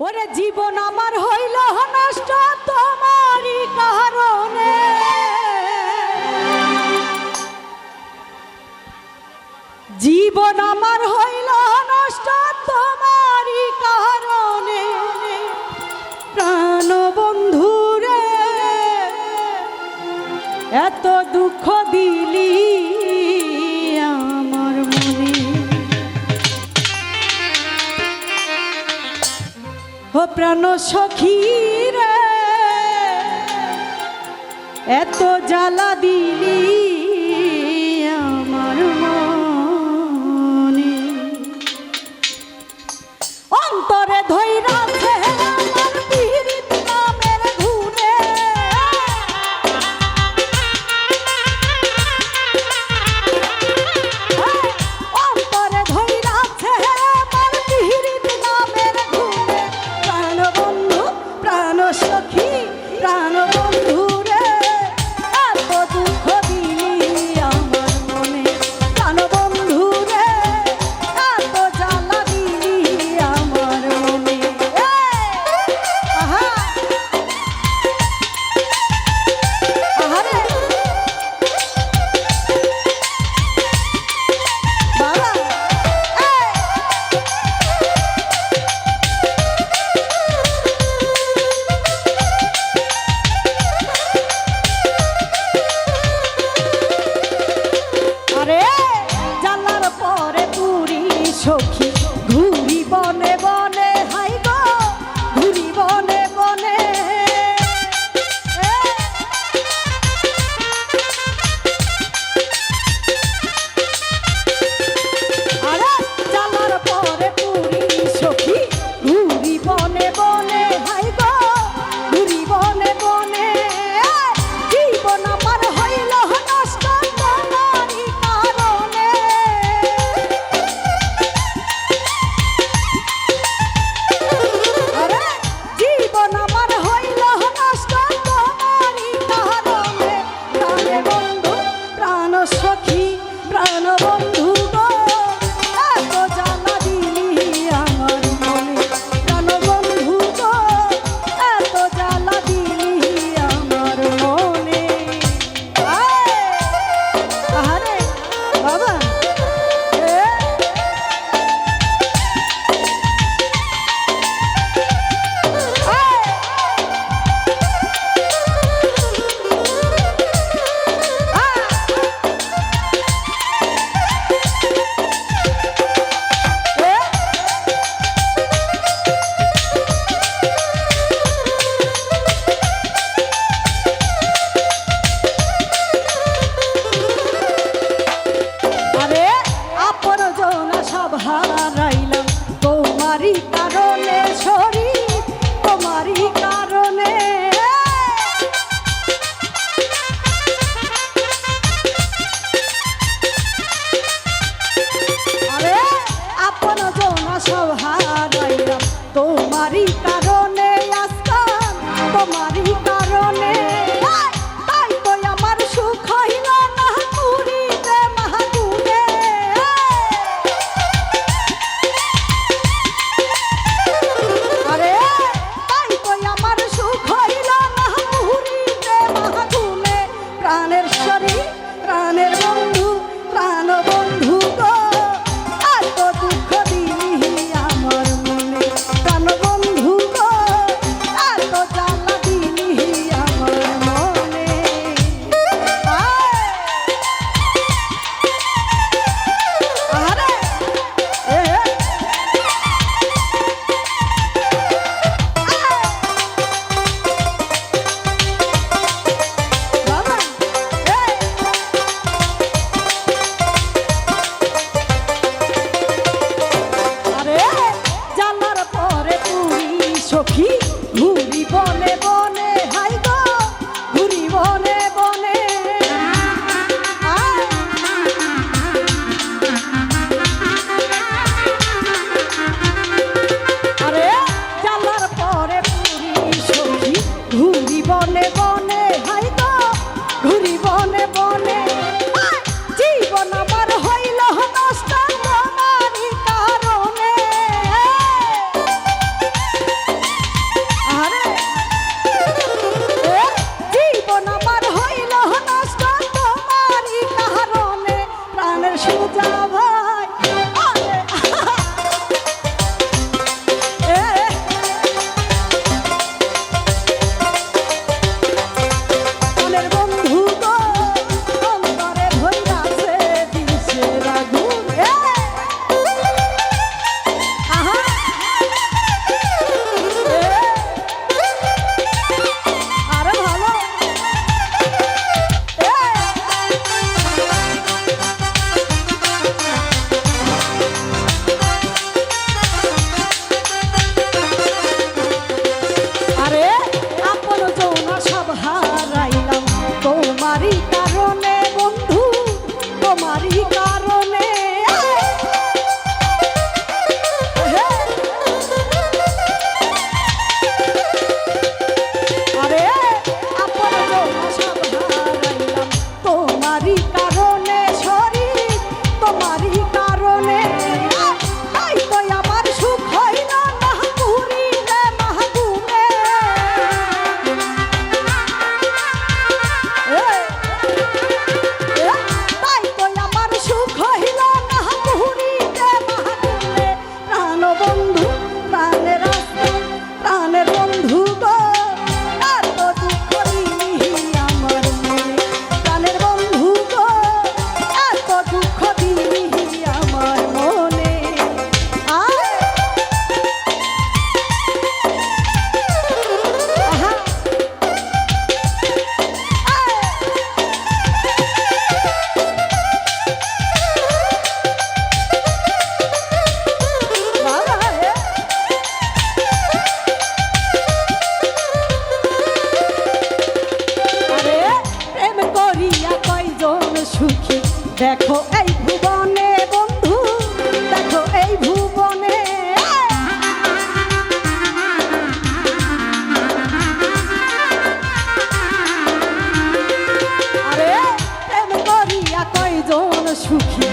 ওরে জীবন আমার হইল নষ্ট, তোমারই কারণে। জীবন আমার হইল নষ্ট, তোমারই কারণে। প্রাণ বন্ধুরে এত দুঃখ দিলি প্রাণ সখী এত জ্বালা দিলি আমার মনে। অন্তরে ধৈরা çok. you die. দেখো এই ভুবনে বন্ধু দেখো এই ভুবনে। আরে প্রেম করিয়া কয়জন সুখী?